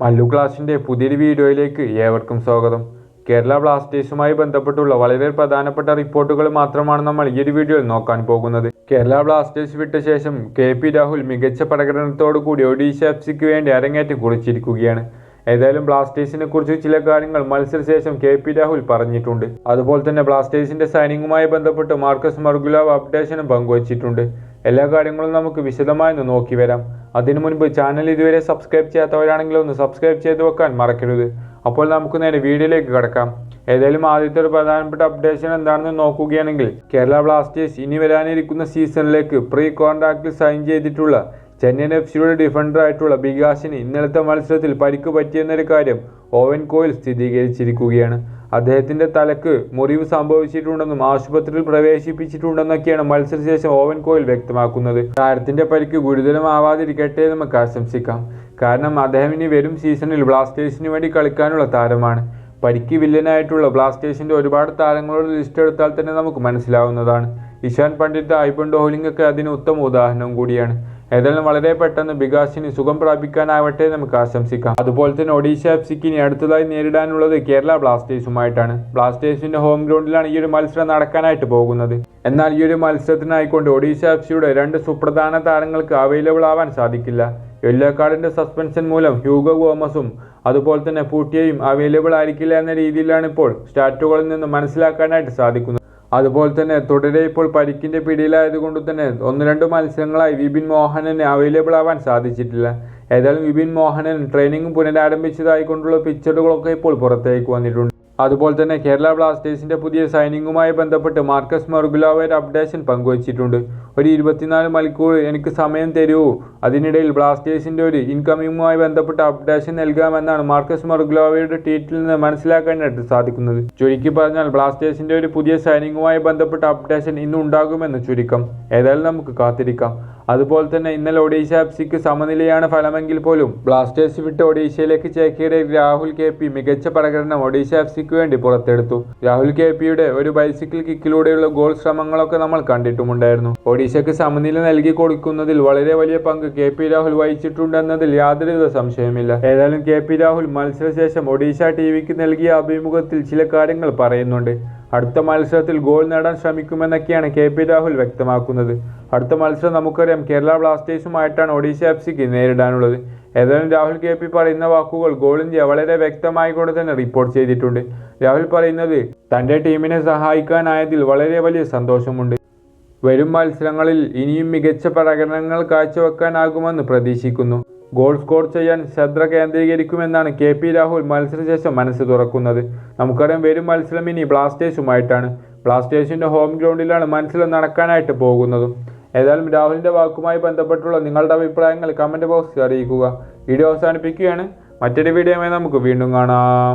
മല്ലു ക്ലാസിന്റെ പുതിയൊരു വീഡിയോയിലേക്ക് ഏവർക്കും സ്വാഗതം. കേരള ബ്ലാസ്റ്റേഴ്സുമായി ബന്ധപ്പെട്ടുള്ള വളരെ പ്രധാനപ്പെട്ട റിപ്പോർട്ടുകൾ മാത്രമാണ് നമ്മൾ ഈ ഒരു വീഡിയോയിൽ നോക്കാൻ പോകുന്നത്. കേരള ബ്ലാസ്റ്റേഴ്സ് വിട്ട ശേഷം കെ പി രാഹുൽ മികച്ച പ്രകടനത്തോടു കൂടി ഒഡീഷ എഫ് സിക്ക് വേണ്ടി അരങ്ങേറ്റം കുറിച്ചിരിക്കുകയാണ്. ഏതായാലും ബ്ലാസ്റ്റേഴ്സിനെ കുറിച്ച് ചില കാര്യങ്ങൾ മത്സരശേഷം കെ പി രാഹുൽ പറഞ്ഞിട്ടുണ്ട്. അതുപോലെ തന്നെ ബ്ലാസ്റ്റേഴ്സിന്റെ സൈനിങ്ങുമായി ബന്ധപ്പെട്ട് മാർക്കസ് മർഗുലാവ് അപ്ഡേഷനും പങ്കുവച്ചിട്ടുണ്ട്. എല്ലാ കാര്യങ്ങളും നമുക്ക് വിശദമായി നോക്കി വരാം. അതിനു മുൻപ് ചാനൽ ഇതുവരെ സബ്സ്ക്രൈബ് ചെയ്യാത്തവരാണെങ്കിൽ ഒന്ന് സബ്സ്ക്രൈബ് ചെയ്ത് വെക്കാൻ മറക്കരുത്. അപ്പോൾ നമുക്ക് നേരെ വീഡിയോയിലേക്ക് കടക്കാം. ഏതായാലും ആദ്യത്തെ ഒരു പ്രധാനപ്പെട്ട അപ്ഡേഷൻ എന്താണെന്ന് നോക്കുകയാണെങ്കിൽ കേരള ബ്ലാസ്റ്റേഴ്സ് ഇനി വരാനിരിക്കുന്ന സീസണിലേക്ക് പ്രീ കോൺട്രാക്റ്റിൽ സൈൻ ചെയ്തിട്ടുള്ള ചെന്നൈയിൻ എഫ് സിയുടെ ഡിഫൻഡർ ആയിട്ടുള്ള ബികാസിന് ഇന്നലത്തെ മത്സരത്തിൽ പരിക്ക് പറ്റിയെന്നൊരു കാര്യം ഓവൻ കോയിൽ സ്ഥിരീകരിച്ചിരിക്കുകയാണ്. അദ്ദേഹത്തിന്റെ തലക്ക് മുറിവ് സംഭവിച്ചിട്ടുണ്ടെന്നും ആശുപത്രിയിൽ പ്രവേശിപ്പിച്ചിട്ടുണ്ടെന്നൊക്കെയാണ് മത്സരശേഷം ഓവൻ കോയിൽ വ്യക്തമാക്കുന്നത്. താരത്തിന്റെ പരിക്ക് ഗുരുതരമാവാതിരിക്കട്ടെ നമുക്ക് ആശംസിക്കാം. കാരണം അദ്ദേഹം ഇനി വരും സീസണിൽ ബ്ലാസ്റ്റേഴ്സിന് വേണ്ടി കളിക്കാനുള്ള താരമാണ്. പരിക്ക് വില്ലനായിട്ടുള്ള ബ്ലാസ്റ്റേഴ്സിന്റെ ഒരുപാട് താരങ്ങളുടെ ലിസ്റ്റ് എടുത്താൽ തന്നെ നമുക്ക് മനസ്സിലാവുന്നതാണ്. ഇഷാൻ പണ്ഡിറ്റ് ഐബൺ ഡോഹ്ലിംഗ് ഒക്കെ അതിന് ഉത്തമ ഉദാഹരണം കൂടിയാണ്. ഏതായാലും വളരെ പെട്ടെന്ന് ബികാസിന് സുഖം പ്രാപിക്കാനാവട്ടെ നമുക്ക് ആശംസിക്കാം. അതുപോലെ തന്നെ ഒഡീഷ എഫ് സിക്ക് ഇനി അടുത്തതായി നേരിടാനുള്ളത് കേരള ബ്ലാസ്റ്റേഴ്സുമായിട്ടാണ്. ബ്ലാസ്റ്റേഴ്സിന്റെ ഹോം ഗ്രൗണ്ടിലാണ് ഈ ഒരു മത്സരം നടക്കാനായിട്ട് പോകുന്നത്. എന്നാൽ ഈ ഒരു മത്സരത്തിനായിക്കൊണ്ട് ഒഡീഷ എഫ് സിയുടെ രണ്ട് സുപ്രധാന താരങ്ങൾക്ക് അവൈലബിൾ ആവാൻ സാധിക്കില്ല. യെല്ലോ കാർഡിന്റെ സസ്പെൻഷൻ മൂലം ഹ്യൂഗോ ഗോമസും അതുപോലെ തന്നെ പൂട്ടിയയും അവൈലബിൾ ആയിരിക്കില്ല എന്ന രീതിയിലാണ് ഇപ്പോൾ സ്റ്റാറ്റുകളിൽ നിന്ന് മനസ്സിലാക്കാനായിട്ട് സാധിക്കുന്നത്. അതുപോലെ തന്നെ തുടരെ ഇപ്പോൾ പരിക്കിന്റെ പിടിയിലായതുകൊണ്ട് തന്നെ ഒന്ന് രണ്ട് മത്സരങ്ങളായി വിപിൻ മോഹനന് അവൈലബിൾ ആവാൻ സാധിച്ചിട്ടില്ല. ഏതായാലും വിപിൻ മോഹനൻ ട്രെയിനിങ് പുനരാരംഭിച്ചതായിക്കൊണ്ടുള്ള പിക്ചറുകളൊക്കെ ഇപ്പോൾ പുറത്തേക്ക് വന്നിട്ടുണ്ട്. അതുപോലെ തന്നെ കേരള ബ്ലാസ്റ്റേഴ്സിന്റെ പുതിയ സൈനിങ്ങുമായി ബന്ധപ്പെട്ട് മാർക്കസ് മർഗുലാവ് ഒരു അപ്ഡേഷൻ പങ്കുവച്ചിട്ടുണ്ട്. ഒരു ഇരുപത്തിനാല് മണിക്കൂർ എനിക്ക് സമയം തരൂ. അതിനിടയിൽ ബ്ലാസ്റ്റേഴ്സിന്റെ ഒരു ഇൻകമിങ്ങുമായി ബന്ധപ്പെട്ട അപ്ഡേഷൻ നൽകാമെന്നാണ് മാർക്കസ് മർഗുലാവയുടെ ട്വീറ്റിൽ നിന്ന് മനസ്സിലാക്കാനായിട്ട് സാധിക്കുന്നത്. ചുരുക്കി പറഞ്ഞാൽ ബ്ലാസ്റ്റേഴ്സിന്റെ ഒരു പുതിയ സൈനിങ്ങുമായി ബന്ധപ്പെട്ട അപ്ഡേഷൻ ഇന്ന് ഉണ്ടാകുമെന്ന് ചുരുക്കം. ഏതായാലും നമുക്ക് കാത്തിരിക്കാം. അതുപോലെ തന്നെ ഇന്നലെ ഒഡീഷ എഫ് സിക്ക് സമനിലയാണ് ഫലമെങ്കിൽ പോലും ബ്ലാസ്റ്റേഴ്സ് വിട്ട് ഒഡീഷയിലേക്ക് ചേക്കേറിയ രാഹുൽ കെ പി മികച്ച പ്രകടനം ഒഡീഷ എഫ് സിക്ക് വേണ്ടി പുറത്തെടുത്തു. രാഹുൽ കെ പിയുടെ ഒരു ബൈസിക്കിൾ കിക്കിലൂടെയുള്ള ഗോൾ ശ്രമങ്ങളൊക്കെ നമ്മൾ കണ്ടിട്ടുമുണ്ടായിരുന്നു. ഒഡീഷയ്ക്ക് സമനില നൽകി കൊടുക്കുന്നതിൽ വളരെ വലിയ പങ്ക് കെ പി രാഹുൽ വഹിച്ചിട്ടുണ്ടെന്നതിൽ യാതൊരുവിധ സംശയമില്ല ഏതായാലും കെ പി രാഹുൽ മത്സരശേഷം ഒഡീഷ ടി വിക്ക് നൽകിയ അഭിമുഖത്തിൽ ചില കാര്യങ്ങൾ പറയുന്നുണ്ട്. അടുത്ത മത്സരത്തിൽ ഗോൾ നേടാൻ ശ്രമിക്കുമെന്നൊക്കെയാണ് കെ പി രാഹുൽ വ്യക്തമാക്കുന്നത്. അടുത്ത മത്സരം നമുക്കറിയാം. കേരള ബ്ലാസ്റ്റേഴ്സുമായിട്ടാണ് ഒഡീഷ എഫ് സിക്ക് നേരിടാനുള്ളത്. ഏതായാലും രാഹുൽ കെ പി പറയുന്ന വാക്കുകൾ ഗോൾ ഇന്ത്യ വളരെ വ്യക്തമായിക്കൊണ്ട് തന്നെ റിപ്പോർട്ട് ചെയ്തിട്ടുണ്ട്. രാഹുൽ പറയുന്നത് തന്റെ ടീമിനെ സഹായിക്കാനായതിൽ വളരെ വലിയ സന്തോഷമുണ്ട്. വരും മത്സരങ്ങളിൽ ഇനിയും മികച്ച പ്രകടനങ്ങൾ കാഴ്ചവെക്കാനാകുമെന്ന് പ്രതീക്ഷിക്കുന്നു. ഗോൾ സ്കോർ ചെയ്യാൻ ശ്രദ്ധ കേന്ദ്രീകരിക്കുമെന്നാണ് കെ പി രാഹുൽ മത്സരശേഷം മനസ്സ് തുറക്കുന്നത്. നമുക്കറിയാം വരും മത്സരം ഇനി ബ്ലാസ്റ്റേഴ്സുമായിട്ടാണ്. ബ്ലാസ്റ്റേഴ്സിന്റെ ഹോം ഗ്രൗണ്ടിലാണ് മത്സരം നടക്കാനായിട്ട് പോകുന്നതും. ഏതായാലും രാഹുലിന്റെ വാക്കുമായി ബന്ധപ്പെട്ടുള്ള നിങ്ങളുടെ അഭിപ്രായങ്ങൾ കമന്റ് ബോക്സിൽ അറിയിക്കുക. വീഡിയോ അവസാനിപ്പിക്കുകയാണ്. മറ്റൊരു വീഡിയോയുമായി നമുക്ക് വീണ്ടും കാണാം.